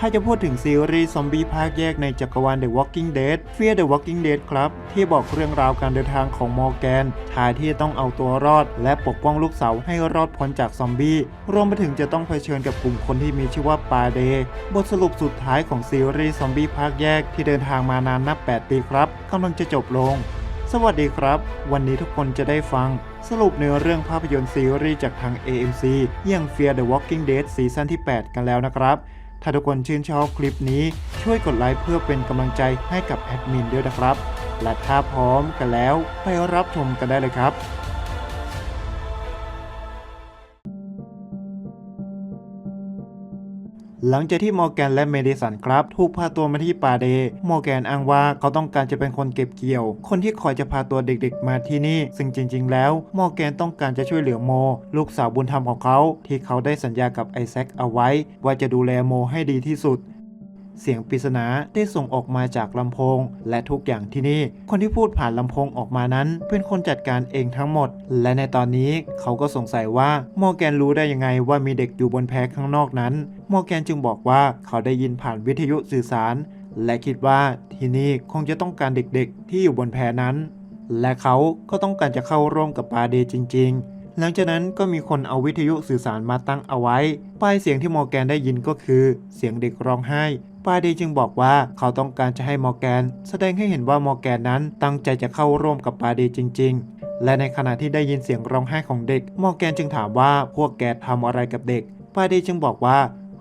ถ้าจะพูดถึงซีรีส์ซอมบี้ภาคแยกในจักรวาล The Walking Dead Fear the Walking Dead ครับ ที่บอกเรื่องราวการเดินทางของมอร์แกนชายที่ต้องเอาตัวรอด และปกป้องลูกสาวให้รอดพ้นจากซอมบี้ รวมไปถึงจะต้องเผชิญกับกลุ่มคนที่มีชื่อว่าปาเดบทสรุปสุดท้ายของซีรีส์ซอมบี้ภาคแยกที่เดินทางมานานนับ 8 ปีครับกำลังจะจบลง สวัสดีครับ วันนี้ทุกคนจะได้ฟังสรุปเนื้อเรื่องภาพยนตร์ซีรีส์จากทาง AMC อย่าง Fear the Walking Dead ซีซั่นที่ 8 กันแล้วนะครับ ถ้าทุกคนชื่นชอบคลิปนี้ช่วยกดไลค์เพื่อเป็นกำลังใจให้กับแอดมินด้วยนะครับ และถ้าพร้อมกันแล้วไปรับชมกันได้เลยครับ หลังจากที่มอร์แกนและเมดิสันครับ ถูกพาตัวมาที่ป่าเดย์มอร์แกนอ้างว่าเขาต้องการจะเป็นคนเก็บเกี่ยว คนที่คอยจะพาตัวเด็กๆมาที่นี่ ซึ่งจริง ๆ แล้วมอร์แกนต้องการจะช่วยเหลือโม ลูกสาวบุญธรรมของเขา ที่เขาได้สัญญากับไอแซคเอาไว้ ว่าจะดูแลโมให้ดีที่สุด เสียงปริศนาได้ส่งออกมาจากลำโพง และทุกอย่างที่นี่ คนที่พูดผ่านลำโพงออกมานั้น เป็นคนจัดการเองทั้งหมด และในตอนนี้เขาก็สงสัยว่ามอร์แกนรู้ได้ยังไงว่ามีเด็กอยู่บนแพข้างนอกนั้นมอร์แกนจึงบอกว่าเขาได้ยินผ่านวิทยุสื่อสาร และคิดว่าที่นี่คงจะต้องการเด็กๆ ที่อยู่บนแพนั้น และเขาก็ต้องการจะเข้าร่วมกับปาเดจริง ๆ หลังจากนั้นก็มีคนเอาวิทยุสื่อสารมาตั้งเอาไว้ ป้ายเสียงที่มอร์แกนได้ยินก็คือ เสียงเด็กร้องไห้ปาเดย์จึงบอกว่าเขาต้องการจะให้มอร์แกน แสดงให้เห็นว่ามอร์แกนนั้นตั้งใจจะเข้าร่วมกับปาเดย์จริง ๆ และในขณะที่ได้ยินเสียงร้องไห้ของเด็ก มอร์แกนจึงถามว่าพวกแกทำอะไรกับเด็กปาเดย์จึงบอกว่า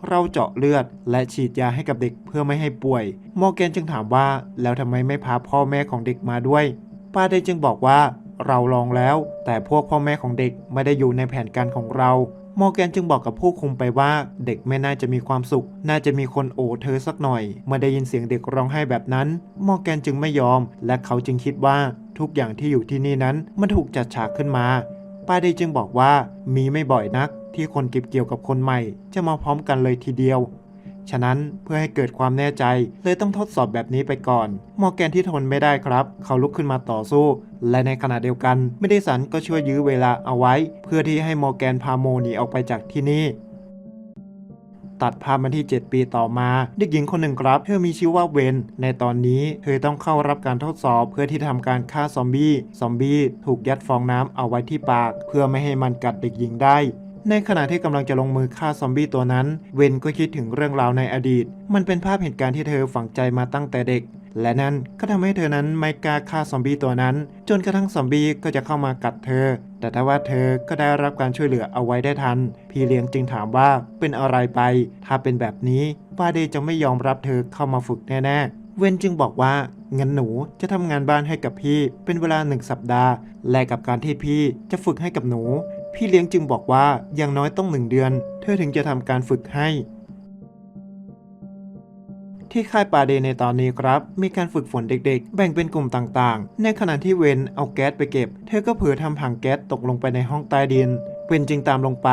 เราเจาะเลือดและฉีดยาให้กับเด็กเพื่อไม่ให้ป่วย มอร์แกนจึงถามว่าแล้วทำไมไม่พาพ่อแม่ของเด็กมาด้วยปาเดย์จึงบอกว่า เราลองแล้ว แต่พวกพ่อแม่ของเด็กไม่ได้อยู่ในแผนการของเรามอร์แกนจึงบอกกับผู้คุมไปว่าเด็กไม่น่าจะมีความสุข น่าจะมีคนโอเธอสักหน่อย เมื่อได้ยินเสียงเด็กร้องไห้แบบนั้น มอร์แกนจึงไม่ยอม และเขาจึงคิดว่าทุกอย่างที่อยู่ที่นี่นั้นมันถูกจัดฉากขึ้นมา ป้าเดย์จึงบอกว่ามีไม่บ่อยนัก ที่คนเก็บเกี่ยวกับคนใหม่ จะมาพร้อมกันเลยทีเดียว ฉะนั้นเพื่อให้เกิดความแน่ใจเลยต้องทดสอบแบบนี้ไปก่อน มอร์แกนที่ทนไม่ได้ครับ เขาลุกขึ้นมาต่อสู้ และในขณะเดียวกันไม่ได้สันก็ช่วยยื้อเวลาเอาไว้ เพื่อที่ให้มอร์แกนพาโมหนีออกไปจากที่นี่ตัดภาพมาที่ 7 ปีต่อมา เด็กหญิงคนหนึ่งครับ เธอมีชื่อว่าเวน ในตอนนี้เธอต้องเข้ารับการทดสอบเพื่อที่ทำการฆ่าซอมบี้ ซอมบี้ถูกยัดฟองน้ำเอาไว้ที่ปาก เพื่อไม่ให้มันกัดเด็กหญิงได้ ในขณะที่กำลังจะลงมือฆ่าซอมบี้ตัวนั้น เวนก็คิดถึงเรื่องราวในอดีต มันเป็นภาพเหตุการณ์ที่เธอฝังใจมาตั้งแต่เด็ก และนั่นก็ทำให้เธอนั้นไม่กล้าฆ่าซอมบี้ตัวนั้น จนกระทั่งซอมบี้ก็จะเข้ามากัดเธอ แต่ถ้าว่าเธอก็ได้รับการช่วยเหลือเอาไว้ได้ทัน พี่เลี้ยงจึงถามว่าเป็นอะไรไป ถ้าเป็นแบบนี้ปาเดย์จะไม่ยอมรับเธอเข้ามาฝึกแน่ๆ เวนจึงบอกว่างั้นหนูจะทำงานบ้านให้กับพี่เป็นเวลาหนึ่งสัปดาห์ แลกกับการที่พี่จะฝึกให้กับหนู พี่เลี้ยงจึงบอกว่าอย่างน้อยต้องหนึ่งเดือน เธอถึงจะทำการฝึกให้ ที่ค่ายปาเดในตอนนี้ครับ มีการฝึกฝนเด็กๆ แบ่งเป็นกลุ่มต่างๆ ในขณะที่เวนเอาแก๊สไปเก็บ เธอก็เผลอทำถังแก๊สตกลงไปในห้องใต้ดิน เวนจึงตามลงไป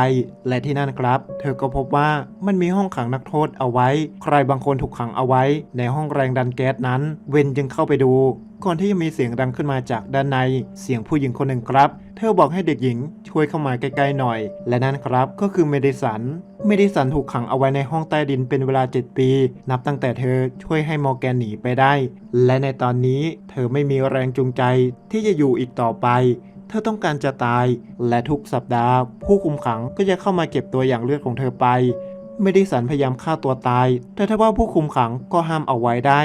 และที่นั่นครับ เธอก็พบว่ามันมีห้องขังนักโทษเอาไว้ ใครบางคนถูกขังเอาไว้ ในห้องแรงดันแก๊สนั้น เวนจึงเข้าไปดู ก่อนที่จะมีเสียงดังขึ้นมาจากด้านใน เสียงผู้หญิงคนหนึ่งครับ เธอบอกให้เด็กหญิงช่วยเข้ามาใกล้ๆหน่อย และนั่นครับก็คือเมดิสัน เมดิสันถูกขังเอาไว้ในห้องใต้ดินเป็นเวลา 7 ปี นับตั้งแต่เธอช่วยให้มอร์แกนหนีไปได้ และในตอนนี้เธอไม่มีแรงจูงใจที่จะอยู่อีกต่อไป เธอต้องการจะตาย และทุกสัปดาห์ ผู้คุมขังก็จะเข้ามาเก็บตัวอย่างเลือดของเธอไปเมดิสันพยายามฆ่าตัวตาย แต่ถ้าว่าผู้คุมขังก็ห้ามเอาไว้ได้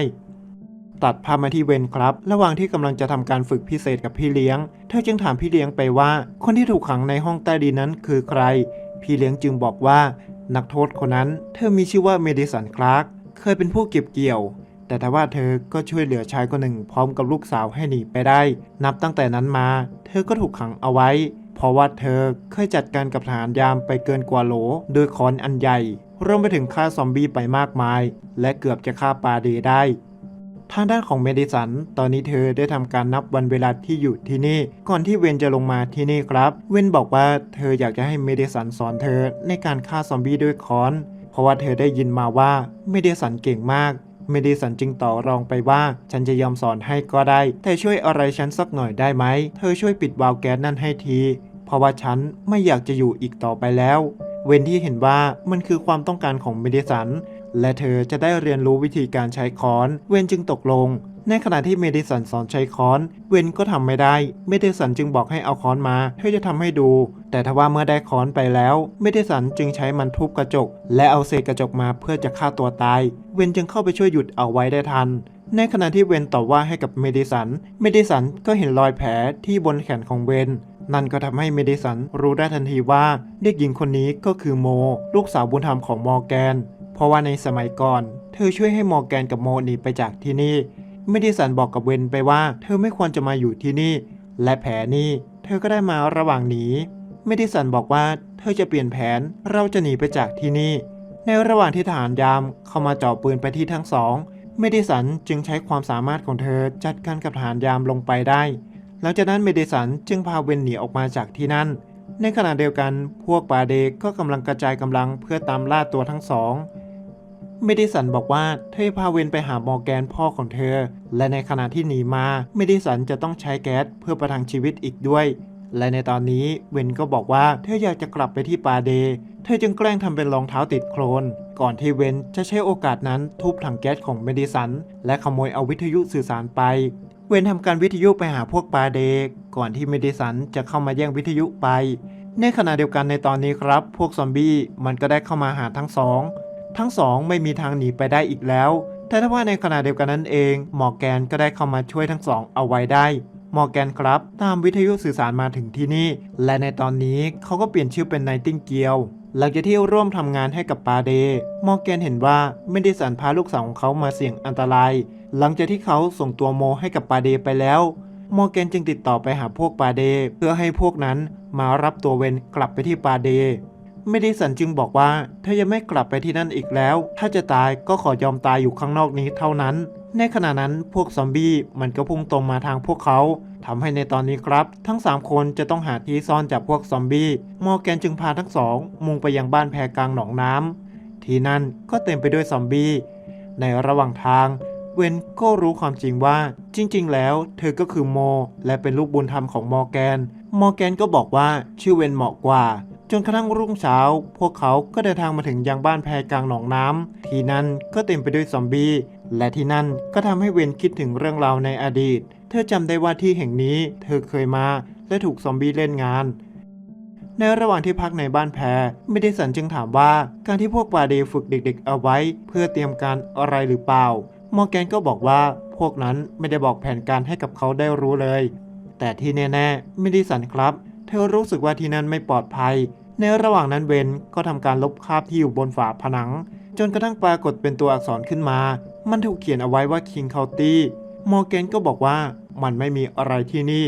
ตัดภาพมาที่เวนครับ ระหว่างที่กำลังจะทำการฝึกพิเศษกับพี่เลี้ยง เธอจึงถามพี่เลี้ยงไปว่า คนที่ถูกขังในห้องใต้ดินนั้นคือใคร พี่เลี้ยงจึงบอกว่า นักโทษคนนั้น เธอมีชื่อว่าเมดิสันคลาร์กเคยเป็นผู้เก็บเกี่ยว แต่ทว่าเธอก็ช่วยเหลือชายคนหนึ่งพร้อมกับลูกสาวให้หนีไปได้ นับตั้งแต่นั้นมา เธอก็ถูกขังเอาไว้ เพราะว่าเธอเคยจัดการกับทหารยามไปเกินกว่าโหล โดยค้อนอันใหญ่รวมไปถึงฆ่าซอมบี้ไปมากมาย และเกือบจะฆ่าปาดย์ได้ทางด้านของเมดิสัน ตอนนี้เธอได้ทำการนับวันเวลาที่อยู่ที่นี่ ก่อนที่เวนจะลงมาที่นี่ครับ เวนบอกว่าเธออยากจะให้เมดิสันสอนเธอในการฆ่าซอมบี้ด้วยค้อน เพราะว่าเธอได้ยินมาว่าเมดิสันเก่งมาก เมดิสันจึงต่อรองไปว่า ฉันจะยอมสอนให้ก็ได้แต่ช่วยอะไรฉันสักหน่อยได้ไหม เธอช่วยปิดวาล์วแก๊สนั่นให้ที เพราะว่าฉันไม่อยากจะอยู่อีกต่อไปแล้ว เวนที่เห็นว่ามันคือความต้องการของเมดิสัน และเธอจะได้เรียนรู้วิธีการใช้ค้อน เวนจึงตกลง ในขณะที่เมดิสันสอนใช้ค้อน เวนก็ทำไม่ได้ เมดิสันจึงบอกให้เอาค้อนมาเธอจะทำให้ดู แต่ทว่าเมื่อได้ค้อนไปแล้ว เมดิสันจึงใช้มันทุบกระจก และเอาเศษกระจกมาเพื่อจะฆ่าตัวตาย เวนจึงเข้าไปช่วยหยุดเอาไว้ได้ทันในขณะที่เวนตอบว่าให้กับเมดิสัน เมดิสันก็เห็นรอยแผลที่บนแขนของเวน นั่นก็ทำให้เมดิสันรู้ได้ทันทีว่าเด็กหญิงคนนี้ก็คือโม ลูกสาวบุญธรรมของมอร์แกน เพราะว่าในสมัยก่อน เธอช่วยให้มอร์แกนกับโมหนีไปจากที่นี่ เมดิสันบอกกับเวนไปว่า เธอไม่ควรจะมาอยู่ที่นี่ และแผลนี้เธอก็ได้มาระหว่างหนีเมดิสันบอกว่า เธอจะเปลี่ยนแผนเราจะหนีไปจากที่นี่ ในระหว่างที่ทหารยามเข้ามาจ่อปืนไปที่ทั้งสองเมดิสันจึงใช้ความสามารถของเธอจัดการกับทหารยามลงไปได้ หลังจากนั้นเมดิสันจึงพาเวนหนีออกมาจากที่นั่น ในขณะเดียวกันพวกปาเดก็กำลังกระจายกำลังเพื่อตามล่าตัวทั้งสอง เมดิสันบอกว่าเธอพาเวนไปหามอร์แกนพ่อของเธอ และในขณะที่หนีมาเมดิสันจะต้องใช้แก๊สเพื่อประทังชีวิตอีกด้วย และในตอนนี้เวนก็บอกว่าเธออยากจะกลับไปที่ปาเด เธอจึงแกล้งทำเป็นรองเท้าติดโคลน ก่อนที่เวนจะใช้โอกาสนั้นทุบถังแก๊สของเมดิสัน และขโมยเอาวิทยุสื่อสารไป เวนทำการวิทยุไปหาพวกปาเด ก่อนที่เมดิสันจะเข้ามาแย่งวิทยุไป ในขณะเดียวกันในตอนนี้ครับ พวกซอมบี้มันก็ได้เข้ามาหาทั้งสอง ทั้งสองไม่มีทางหนีไปได้อีกแล้ว แต่ถ้าว่าในขณะเดียวกันนั้นเอง มอร์แกนก็ได้เข้ามาช่วยทั้งสองเอาไว้ได้ มอร์แกนครับ ตามวิทยุสื่อสารมาถึงที่นี่ และในตอนนี้เขาก็เปลี่ยนชื่อเป็นไนติงเกียวหลังจากที่ร่วมทำงานให้กับปาเด มอร์แกนเห็นว่าไม่ได้สันพาลูกสาวของเขามาเสี่ยงอันตราย หลังจากที่เขาส่งตัวโมให้กับปาเดไปแล้ว มอร์แกนจึงติดต่อไปหาพวกปาเด เพื่อให้พวกนั้นมารับตัวเวนกลับไปที่ปาเด เมดิสันจึงบอกว่าเธอยังไม่กลับไปที่นั่นอีกแล้ว ถ้าจะตายก็ขอยอมตายอยู่ข้างนอกนี้เท่านั้น ในขณะนั้นพวกซอมบี้มันก็พุ่งตรงมาทางพวกเขาทำให้ในตอนนี้ครับ ทั้ง 3 คนจะต้องหาที่ซ่อนจากพวกซอมบี้มอร์แกนจึงพาทั้งสองมุ่งไปยังบ้านแพกลางหนองน้ำที่นั่นก็เต็มไปด้วยซอมบี้ในระหว่างทางเวนก็รู้ความจริงว่าจริง ๆ แล้ว เธอก็คือโม และเป็นลูกบุญธรรมของมอร์แกน มอร์แกนก็บอกว่าชื่อเวนเหมาะกว่า จนกระทั่งรุ่งเช้า พวกเขาก็เดินทางมาถึงยังบ้านแพกลางหนองน้ำที่นั่นก็เต็มไปด้วยซอมบี้ และที่นั่นก็ทำให้เวนคิดถึงเรื่องราวในอดีต เธอจำได้ว่าที่แห่งนี้เธอเคยมาและถูกซอมบี้เล่นงาน ในระหว่างที่พักในบ้านแพรไม่ได้สันจึงถามว่าการที่พวกปาเดฝึกเด็ก ๆ เอาไว้ เพื่อเตรียมการอะไรหรือเปล่ามอร์แกนก็บอกว่าพวกนั้นไม่ได้บอกแผนการให้กับเขาได้รู้เลย แต่ที่แน่ๆไม่ได้สันครับ เธอรู้สึกว่าที่นั่นไม่ปลอดภัย ในระหว่างนั้นเวนก็ทำการลบคราบที่อยู่บนฝาผนัง จนกระทั่งปรากฏเป็นตัวอักษรขึ้นมา มันถูกเขียนเอาไว้ว่า King County มอร์แกนก็บอกว่ามันไม่มีอะไรที่นี่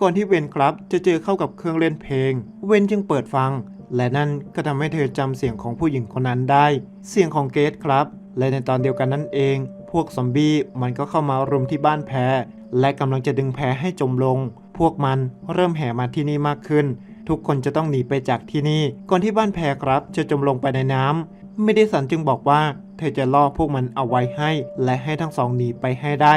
ก่อนที่เวนครับจะเจอเข้ากับเครื่องเล่นเพลง เวนจึงเปิดฟัง และนั่นก็ทำให้เธอจำเสียงของผู้หญิงคนนั้นได้ เสียงของเกตครับ และในตอนเดียวกันนั่นเอง พวกซอมบี้มันก็เข้ามารุมที่บ้านแพรและกำลังจะดึงแพรให้จมลง พวกมันเริ่มแห่มาที่นี่มากขึ้น ทุกคนจะต้องหนีไปจากที่นี่ ก่อนที่บ้านแพรครับจะจมลงไปในน้ำไม่ได้สันจึงบอกว่า เธอจะล่อพวกมันเอาไว้ให้ และให้ทั้งสองหนีไปให้ได้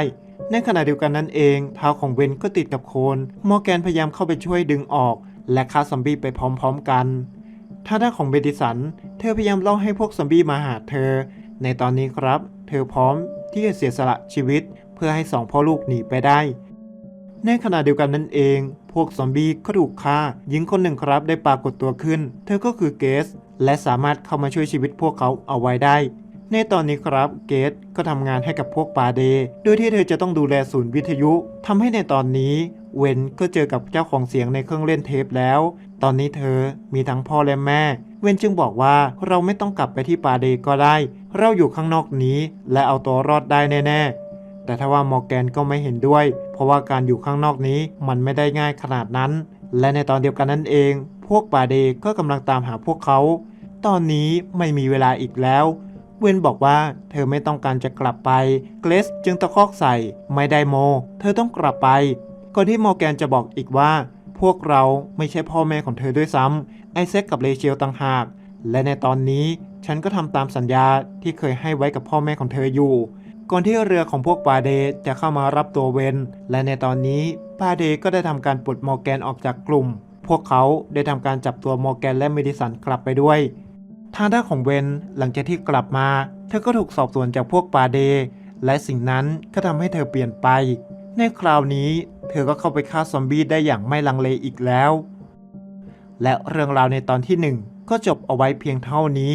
ในขณะเดียวกันนั้นเองเท้าของเวนก็ติดกับโคนมอร์แกนพยายามเข้าไปช่วยดึงออก และฆ่าซอมบี้ไปพร้อมๆกันท่าด้านของเบดิสัน เธอพยายามล่อให้พวกซอมบี้มาหาเธอ ในตอนนี้ครับ เธอพร้อมที่จะเสียสละชีวิต เพื่อให้สองพ่อลูกหนีไปได้ ในขณะเดียวกันนั่นเอง พวกซอมบี้ก็ถูกฆ่าหญิงคนหนึ่งครับได้ปรากฏตัวขึ้น เธอก็คือเกส และสามารถเข้ามาช่วยชีวิตพวกเขาเอาไว้ได้ ในตอนนี้ครับเกตก็ทำงานให้กับพวกปาเด โดยที่เธอจะต้องดูแลศูนย์วิทยุทำให้ในตอนนี้เวนก็เจอกับเจ้าของเสียงในเครื่องเล่นเทปแล้ว ตอนนี้เธอมีทั้งพ่อและแม่ เวนจึงบอกว่าเราไม่ต้องกลับไปที่ปาเดก็ได้ เราอยู่ข้างนอกนี้ และเอาตัวรอดได้แน่ ๆ แต่ถ้าว่ามอร์แกนก็ไม่เห็นด้วย เพราะว่าการอยู่ข้างนอกนี้มันไม่ได้ง่ายขนาดนั้น และในตอนเดียวกันนั่นเอง พวกปาเดก็กำลังตามหาพวกเขา ตอนนี้ไม่มีเวลาอีกแล้ว เวนบอกว่าเธอไม่ต้องการจะกลับไป เกรซจึงตะคอกใส่ ไม่ได้โม เธอต้องกลับไป ก่อนที่โมแกนจะบอกอีกว่า พวกเราไม่ใช่พ่อแม่ของเธอด้วยซ้ำไอเซ็กกับเลเชลต่างหาก และในตอนนี้ฉันก็ทำตามสัญญาที่เคยให้ไว้กับพ่อแม่ของเธออยู่ ก่อนที่เรือของพวกปาเดจะเข้ามารับตัวเวนและในตอนนี้ปาเดก็ได้ทำการปลดมอร์แกนออกจากกลุ่ม พวกเขาได้ทำการจับตัวมอร์แกนและเมดิสันกลับไปด้วย ทางด้านของเวนหลังจากที่กลับมา เธอก็ถูกสอบสวนจากพวกปาเด และสิ่งนั้นก็ทำให้เธอเปลี่ยนไป ในคราวนี้ เธอก็เข้าไปฆ่าซอมบี้ได้อย่างไม่ลังเลอีกแล้ว และเรื่องราวในตอนที่หนึ่งก็จบเอาไว้เพียงเท่านี้